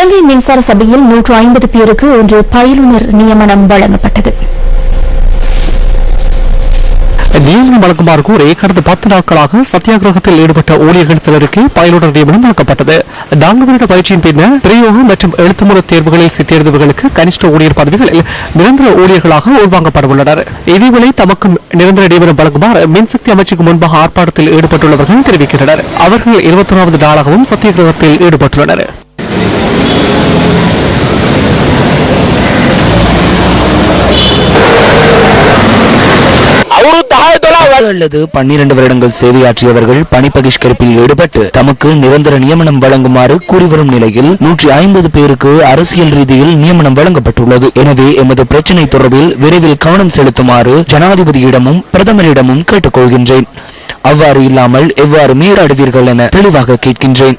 இலங்கை மின்சார சபையில் நூற்று ஐம்பது பேருக்கு இன்று பயிலுநர் நியமனம் வழங்கப்பட்டது. நியமனம் வழங்குமாறு கூறி கடந்த பத்து நாட்களாக சத்தியாகிரகத்தில் ஈடுபட்ட ஊழியர்கள் சிலருக்கு பயிலுடன் நியமனம் வழங்கப்பட்டது. நான்கு வருட பயிற்சியின் பின்னர் பிரயோகம் மற்றும் எழுத்துமுறை தேர்வுகளில் சித்தேர்ந்தவர்களுக்கு கனிஷ்ட ஊழியர் பதவிகளில் நிரந்தர ஊழியர்களாக உள்வாங்கப்படவுள்ளனர். இதேவேளை தமக்கும் நிரந்தர நியமனம் வழங்குமாறு மின்சக்தி அமைச்சுக்கு முன்பாக ஆர்ப்பாட்டத்தில் ஈடுபட்டுள்ளவர்கள் தெரிவிக்கின்றனர். அவர்கள் இருபத்தொராவது நாளாகவும் சத்தியாகிரகத்தில் ஈடுபட்டுள்ளனர். அல்லது பன்னிரண்டு வருடங்கள் சேவையாற்றியவர்கள் பணி பகிஷ்கரிப்பில் ஈடுபட்டு தமக்கு நிரந்தர நியமனம் வழங்குமாறு கூறி வரும் நிலையில் நூற்றி ஐம்பது பேருக்கு அரசியல் ரீதியில் நியமனம் வழங்கப்பட்டுள்ளது. எனவே எமது பிரச்சினை தொடர்பில் விரைவில் கவனம் செலுத்துமாறு ஜனாதிபதியிடமும் பிரதமரிடமும் கேட்டுக்கொள்கின்றேன். அவ்வாறு இல்லாமல் எவ்வாறு மீறாடுவீர்கள் என தெளிவாக கேட்கின்றேன்.